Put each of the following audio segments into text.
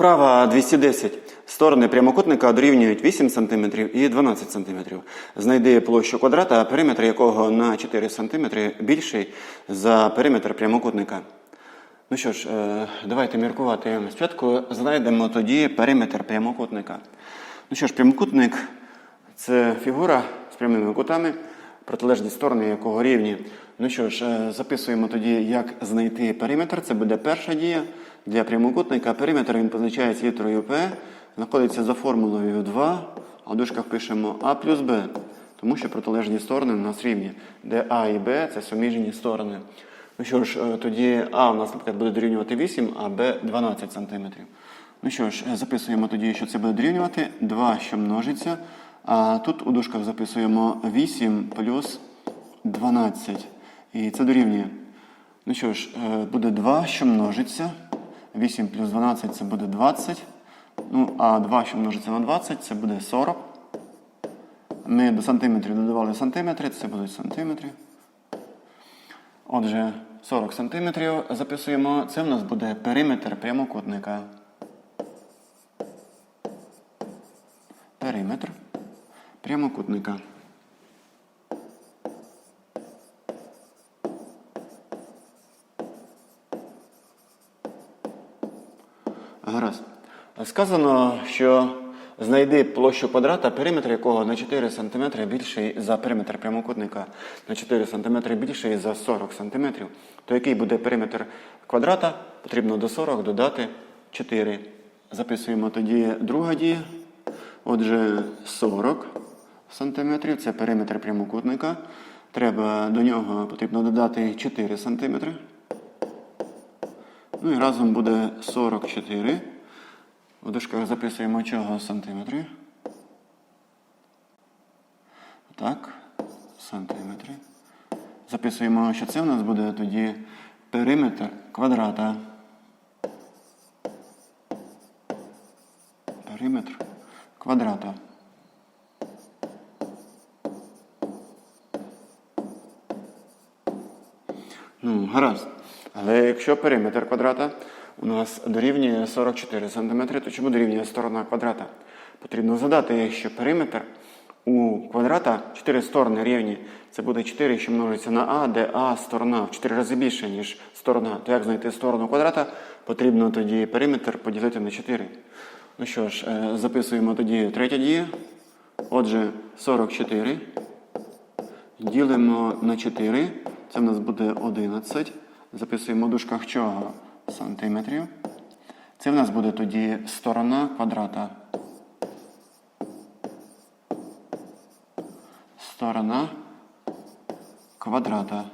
Вправа 210. Сторони прямокутника дорівнюють 8 см і 12 см. Знайди площу квадрата, периметр якого на 4 см більший за периметр прямокутника. Ну що ж, е, давайте міркувати. Спочатку знайдемо тоді периметр прямокутника. Ну що ж, прямокутник це фігура з прямими кутами, протилежні сторони якого рівні. Ну що ж, е, записуємо тоді, як знайти периметр. Це буде перша дія для прямокутника. Периметр він позначається літерою P, знаходиться за формулою 2, а в дужках пишемо А плюс Б, тому що протилежні сторони у нас рівні, де А і Б це суміжні сторони. Ну що ж, е, тоді А у нас, наприклад, буде дорівнювати 8, а Б 12 см. Ну що ж, е, записуємо тоді, що це буде дорівнювати 2, що множиться. А тут у дужках записуємо 8 плюс 12. І це дорівнює. Ну що ж, е, буде 2, що множиться. 8 плюс 12 це буде 20. Ну, а 2, що множиться на 20, це буде 40. Ми до сантиметрів додавали сантиметри, це будуть сантиметри. Отже, 40 сантиметрів записуємо. Це в нас буде периметр прямокутника. Периметр прямокутника. Гаразд. Сказано, що знайди площу квадрата, периметр якого на 4 см більший за периметр прямокутника, на 4 см більший за 40 см. То який буде периметр квадрата, потрібно до 40 додати 4. Записуємо тоді друга дія. Отже, 40 см це периметр прямокутника. Треба до нього потрібно додати 4 см. Ну і разом буде 44. У дужках записуємо чого сантиметри. Так, сантиметри. Записуємо, що це в нас буде тоді периметр квадрата. Периметр квадрата. Ну, гаразд. Але якщо периметр квадрата у нас дорівнює 44 см, то чому дорівнює сторона квадрата? Потрібно згадати, що периметр у квадрата 4 сторони рівні. Це буде 4, що множиться на А, де А сторона в 4 рази більше, ніж сторона. То як знайти сторону квадрата, потрібно тоді периметр поділити на 4. Ну що ж, е, записуємо тоді третя дія. Отже, 44. Ділимо на 4. Це в нас буде 11. Записуємо в дужках чого? Сантиметрів. Це в нас буде тоді сторона квадрата. Сторона квадрата.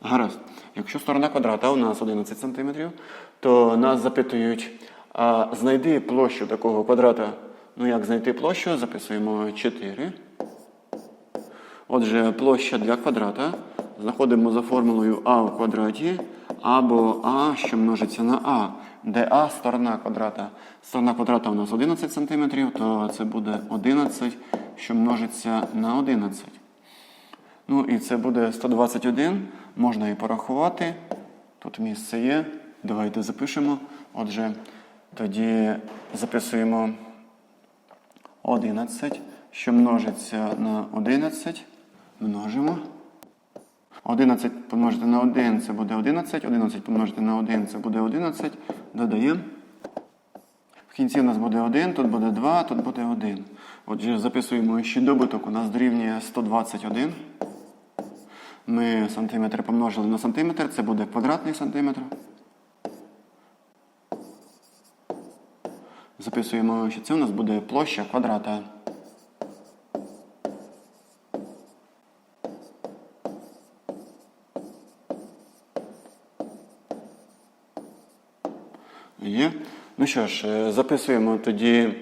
Гаразд. Якщо сторона квадрата у нас 11 см, то нас запитують, а знайди площу такого квадрата. Ну, як знайти площу? Записуємо 4. Отже, площа для квадрата знаходимо за формулою а в квадраті або а, що множиться на а, де а сторона квадрата. Сторона квадрата у нас 11 см, то це буде 11, що множиться на 11. Ну і це буде 121. Можна і порахувати. Тут місце є. Давайте запишемо. Отже, тоді записуємо 11, що множиться на 11. Множимо. 11 помножити на 1 це буде 11. 11 помножити на 1 це буде 11. Додаємо. В кінці у нас буде 1, тут буде 2, тут буде 1. Отже, записуємо, що добуток у нас дорівнює 121. Ми сантиметр помножили на сантиметр, це буде квадратний сантиметр. Записуємо, що це у нас буде площа квадрата. Є. Ну що ж, е, записуємо тоді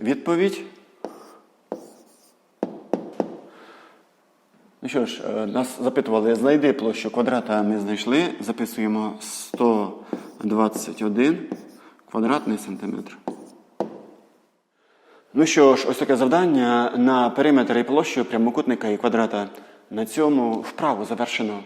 відповідь. Ну що ж, е, нас запитували, знайди площу квадрата, ми знайшли. Записуємо 121 квадратний сантиметр. Ну що ж, ось таке завдання на периметр і площу прямокутника і квадрата. На цьому вправу завершено.